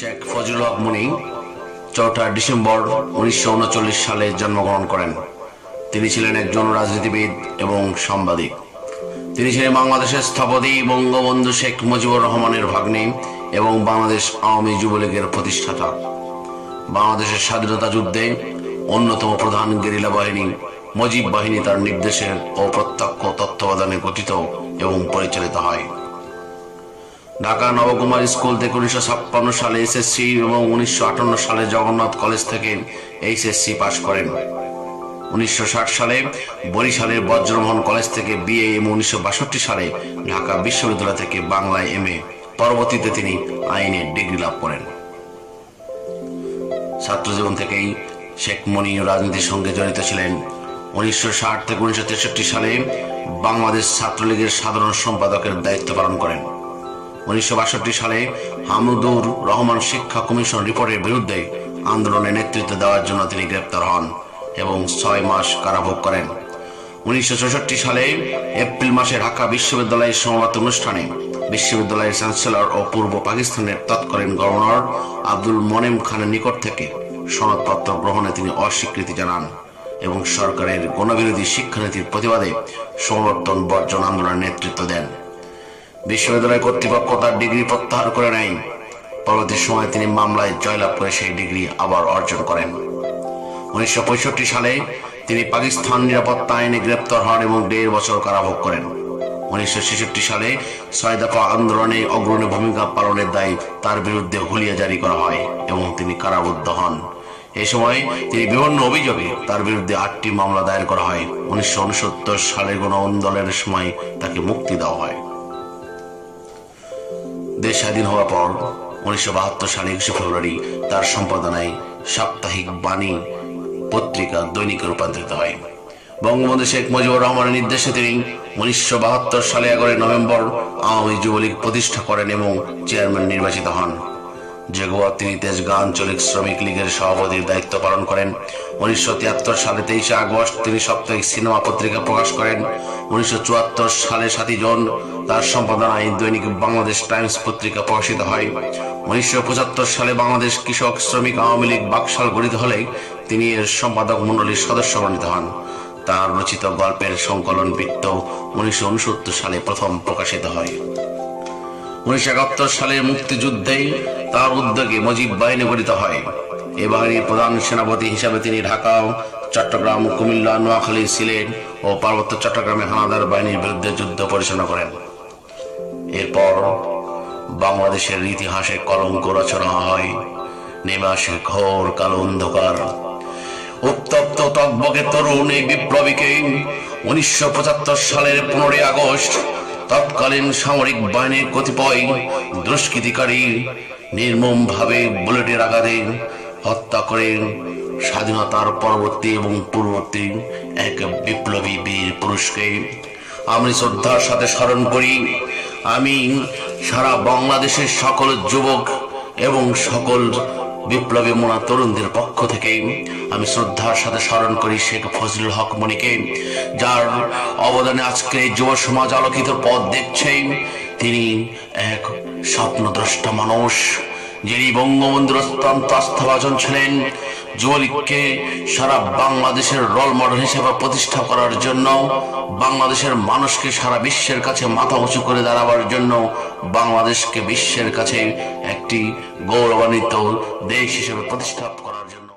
শেখ ফজল হক মুনি চৌঠা ডিসেম্বর উনিশশো উনচল্লিশ সালে জন্মগ্রহণ করেন। তিনি ছিলেন একজন রাজনীতিবিদ এবং সাংবাদিক। তিনি ছিলেন বাংলাদেশের স্থপতি, বঙ্গবন্ধু শেখ মুজিবুর রহমানের ভাগ্নে এবং বাংলাদেশ আওয়ামী যুবলীগের প্রতিষ্ঠাতা। বাংলাদেশের স্বাধীনতা যুদ্ধে অন্যতম প্রধান গেরিলা বাহিনী, মুজিব বাহিনী তার নির্দেশে অপ্রত্যক্ষ তত্ত্বাবধানে গঠিত এবং পরিচালিত হয়। ঢাকা নবকুমার স্কুল থেকে উনিশশো ছাপ্পান্ন সালে এসএসসি এবং উনিশশো আটান্ন সালে জগন্নাথ কলেজ থেকে এইচএসসি পাশ করেন। উনিশশো ষাট সালে বরিশালের বজ্রমোহন কলেজ থেকে বিএ এবং উনিশশো সালে ঢাকা বিশ্ববিদ্যালয় থেকে বাংলায় এম এ। পরবর্তীতে তিনি আইনে ডিগ্রি লাভ করেন। ছাত্রজীবন থেকেই শেখ মনি রাজনীতির সঙ্গে জড়িত ছিলেন। উনিশশো ষাট থেকে উনিশশো তেষট্টি সালে বাংলাদেশ ছাত্রলীগের সাধারণ সম্পাদকের দায়িত্ব পালন করেন। উনিশশো বাষট্টি সালে হামুদুর রহমান শিক্ষা কমিশন রিপোর্টের বিরুদ্ধে আন্দোলনে নেতৃত্ব দেওয়ার জন্য তিনি গ্রেপ্তার হন এবং ছয় মাস কারাভোগ করেন। উনিশশো চৌষট্টি সালে এপ্রিল মাসে ঢাকা বিশ্ববিদ্যালয়ের সমাবর্তন অনুষ্ঠানে বিশ্ববিদ্যালয়ের চ্যান্সেলর ও পূর্ব পাকিস্তানের তৎকালীন গভর্নর আব্দুল মনেম খানের নিকট থেকে সনদপত্র গ্রহণে তিনি অস্বীকৃতি জানান এবং সরকারের গণবিরোধী শিক্ষানীতির প্রতিবাদে সমর্থন বর্জন আন্দোলনের নেতৃত্ব দেন। বিশ্ববিদ্যালয় কর্তৃপক্ষ তার ডিগ্রি প্রত্যাহার করে নেয়। পরবর্তী সময়ে তিনি মামলায় জয়লাভ করে সেই ডিগ্রি আবার অর্জন করেন। উনিশশো পঁয়ষট্টি সালে তিনি পাকিস্তান নিরাপত্তা আইনে গ্রেপ্তার হন এবং দেড় বছর কারাভোগ করেন। উনিশশো ছেষট্টি সালে ছয় দফা আন্দোলনে অগ্রণী ভূমিকা পালনের দায়ে তার বিরুদ্ধে হুলিয়া জারি করা হয় এবং তিনি কারাবদ্ধ হন। এ সময় তিনি বিভিন্ন অভিযোগে তার বিরুদ্ধে আটটি মামলা দায়ের করা হয়। উনিশশো উনসত্তর সালে গণ আন্দোলনের সময় তাকে মুক্তি দেওয়া হয়। দেশ স্বাধীন হওয়ার পর উনিশশো বাহাত্তর সালে একুশে ফেব্রুয়ারি তার সম্পাদনায় সাপ্তাহিক বাণী পত্রিকা দৈনিকে রূপান্তরিত হয়। বঙ্গবন্ধু শেখ মুজিবুর রহমানের নির্দেশে তিনি উনিশশো বাহাত্তর সালে এগারোই নভেম্বর আওয়ামী যুবলীগ প্রতিষ্ঠা করেন এবং চেয়ারম্যান নির্বাচিত হন। যেগুয়া তিনি তেজগাঁ আঞ্চলিক শ্রমিক লীগের সভাপতির দায়িত্ব পালন করেন। উনিশশো তিয়াত্তর সালে তেইশে আগস্ট তিনি সাপ্তাহিক সিনেমা পত্রিকা প্রকাশ করেন। উনিশশো চুয়াত্তর সালে সাতই জন তার সম্পাদনায় দৈনিক বাংলাদেশ টাইমস পত্রিকা প্রকাশিত হয়। উনিশশো পঁচাত্তর সালে বাংলাদেশ কৃষক শ্রমিক আওয়ামী লীগ বাকশাল গঠিত হলে তিনি এর সম্পাদক মণ্ডলীর সদস্য মনোনীত হন। তার রচিত গল্পের সংকলন বৃত্ত উনিশশো উনসত্তর সালে প্রথম প্রকাশিত হয়। উনিশশো একাত্তর সালের মুক্তিযুদ্ধে তার উদ্যোগে মজিব বাহিনী গঠিত হয়। এ বাহিনীর প্রধান সেনাপতি হিসাবে তিনি ঢাকা চট্টগ্রাম, কুমিল্লা, নোয়াখালী, সিলেট ও পার্বত্য চট্টগ্রামে হানাদার বাহিনীর বিরুদ্ধে যুদ্ধ পরিচালনা করেন। এরপর বাংলাদেশের ইতিহাসে কলঙ্ক রচনা হয়। নেমে ঘোর, কালো অন্ধকার। উত্তপ্ত তকবকে তরুণ এই বিপ্লবীকে উনিশশো পঁচাত্তর সালের পনেরোই আগস্ট তৎকালীন সামরিক বাহিনীর কতিপয় দুষ্কৃতিকারী নির্মম ভাবে বুলেটের আঘাতে হত্যা করে স্বাধীনতার পরবর্তী এবং পূর্ববর্তী এক বিপ্লবী বীর পুরুষকে আমি শ্রদ্ধার সাথে স্মরণ করি। আমি সারা বাংলাদেশের সকল যুবক এবং সকল বিপ্লবী মোনা তরুণদের পক্ষ থেকে আমি শ্রদ্ধার সাথে স্মরণ করি শেখ ফজলুল হক মনিকে যার অবদানে আজকে যুব সমাজ আলোকিত পথ দেখছে তিনি এক স্বপ্নদ্রষ্টা মানুষ। যিনি বঙ্গবন্ধুর অত্যন্ত আস্থাভাজন ছিলেন, যুবলীগকে সারা বাংলাদেশের রোল মডেল হিসেবে প্রতিষ্ঠা করার জন্য, বাংলাদেশের মানুষকে সারা বিশ্বের কাছে মাথা উঁচু করে দাঁড়াবার জন্য বাংলাদেশকে বিশ্বের কাছে একটি গৌরবান্বিত দেশ হিসেবে প্রতিষ্ঠা জন্য